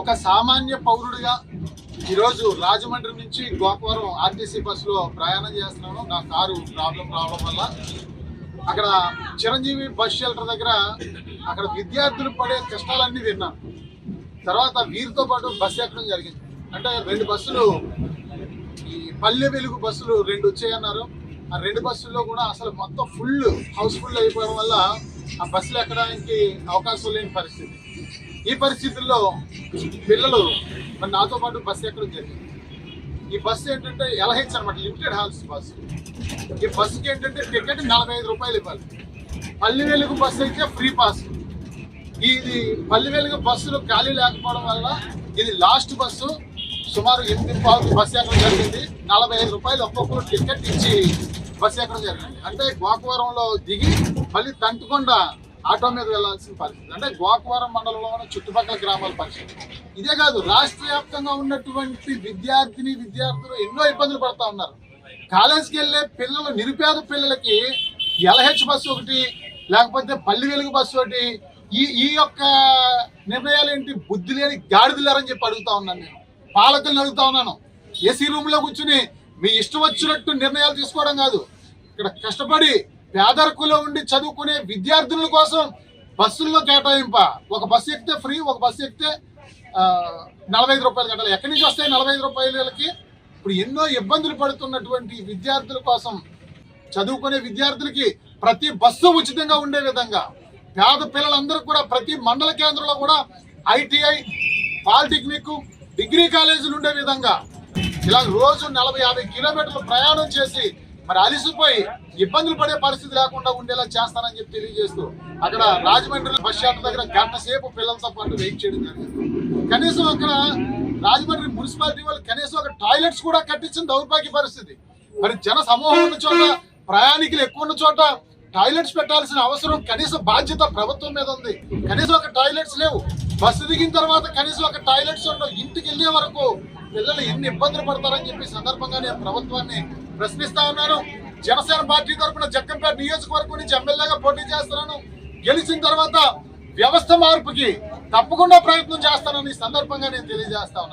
ఒక సామాన్య పౌరుడిగా ఈరోజు రాజమండ్రి నుంచి గోకవరం ఆర్టీసీ బస్సులో ప్రయాణం చేస్తున్నాను. నా కారు ప్రాబ్లం రావడం వల్ల. అక్కడ చిరంజీవి బస్ షెల్టర్ దగ్గర అక్కడ విద్యార్థులు పడే కష్టాలన్నీ విన్నాను. తర్వాత వీరితో పాటు బస్సు ఎక్కడం జరిగింది. అంటే రెండు బస్సులు ఈ పల్లె వెలుగు బస్సులు రెండు వచ్చాయన్నారు. ఆ రెండు బస్సుల్లో కూడా అసలు మొత్తం ఫుల్ హౌస్ఫుల్ అయిపోవడం వల్ల ఆ బస్సులు ఎక్కడానికి అవకాశం లేని పరిస్థితి. ఈ పరిస్థితుల్లో పిల్లలు మరి నాతో పాటు బస్సు ఎక్కడం జరిగింది. ఈ బస్సు ఏంటంటే ఎలహెచ్ అనమాట లిమిటెడ్ హాల్స్ బస్సు. ఈ బస్సుకి ఏంటంటే టికెట్ నలభై ఐదు రూపాయలు ఇవ్వాలి. పల్లె వెలుగు బస్సు అయితే ఫ్రీ పాస్. ఇది పల్లె వెలుగు బస్సులు ఖాళీ లేకపోవడం వల్ల ఇది లాస్ట్ బస్సు. సుమారు ఎనిమిది పావుకి బస్సు ఎక్కడం జరిగింది. నలభై ఐదు రూపాయలు ఒక్కొక్కరు టికెట్ ఇచ్చి బస్సు ఎక్కడం జరిగింది. అంటే గోకవరంలో దిగి మళ్ళీ తంటుకొండ ఆటో మీద వెళ్ళాల్సిన పరిస్థితి. అంటే గోకవరం మండలంలో ఉన్న చుట్టుపక్కల గ్రామాల పరిస్థితి. ఇదే కాదు రాష్ట్ర వ్యాప్తంగా ఉన్నటువంటి విద్యార్థిని విద్యార్థులు ఎన్నో ఇబ్బందులు పడతా ఉన్నారు. కాలేజీకి వెళ్ళే పిల్లలు నిరుపేద పిల్లలకి ఎల్హెచ్ బస్సు ఒకటి లేకపోతే పల్లి వెలుగు బస్సు ఒకటి ఈ ఈ యొక్క నిర్ణయాలు ఏంటి? బుద్ధి లేని గాడిదలేరని చెప్పి అడుగుతా ఉన్నాను నేను. పాలకులను అడుగుతా ఉన్నాను. ఏసీ రూమ్లో కూర్చుని మీ ఇష్టం వచ్చినట్టు నిర్ణయాలు తీసుకోవడం కాదు. ఇక్కడ కష్టపడి పేదరికంలో ఉండి చదువుకునే విద్యార్థుల కోసం బస్సుల్లో కేటాయింప. ఒక బస్సు ఎక్కితే ఫ్రీ ఒక బస్సు ఎక్కితే నలభై ఐదు రూపాయలు కట్టాలి. ఎక్కడి నుంచి వస్తాయి నలభై ఐదు రూపాయలకి? ఇప్పుడు ఎన్నో ఇబ్బందులు పడుతున్నటువంటి విద్యార్థుల కోసం చదువుకునే విద్యార్థులకి ప్రతి బస్సు ఉచితంగా ఉండే విధంగా పేద పిల్లలందరూ కూడా ప్రతి మండల కేంద్రంలో కూడా ఐటీఐ పాలిటెక్నిక్ డిగ్రీ కాలేజీలు ఉండే విధంగా ఇలా రోజు నలభై యాభై కిలోమీటర్లు ప్రయాణం చేసి మరి అలిసిపోయి ఇబ్బందులు పడే పరిస్థితి లేకుండా ఉండేలా చేస్తానని చెప్పి తెలియజేస్తూ అక్కడ రాజమండ్రి బస్ స్టాండ్ దగ్గర గంట సేపు పిల్లలతో పాటు వెయిట్ చేయడం జరిగింది. కనీసం అక్కడ రాజమండ్రి మున్సిపాలిటీ వాళ్ళు కనీసం ఒక టాయిలెట్స్ కూడా కట్టించిన దౌర్భాగ్య పరిస్థితి. మరి జన సమూహం ఉన్న చోట ప్రయాణికులు ఎక్కువ ఉన్న చోట టాయిలెట్స్ పెట్టాల్సిన అవసరం కనీస బాధ్యత ప్రభుత్వం మీద ఉంది. కనీసం ఒక టాయిలెట్స్ లేవు. బస్సు దిగిన తర్వాత కనీసం ఒక టాయిలెట్స్ ఉండవు. ఇంటికి వెళ్ళే వరకు పిల్లలు ఎన్ని ఇబ్బందులు పడతారని చెప్పి సందర్భంగా నేను ప్రభుత్వాన్ని ప్రశ్నిస్తా ఉన్నాను. జనసేన పార్టీ తరఫున జక్కంపేట నియోజకవర్గం నుంచి ఎమ్మెల్యేగా పోటీ చేస్తున్నాను. గెలిచిన తర్వాత వ్యవస్థ మార్పుకి తప్పకుండా ప్రయత్నం చేస్తానని సందర్భంగా నేను తెలియజేస్తా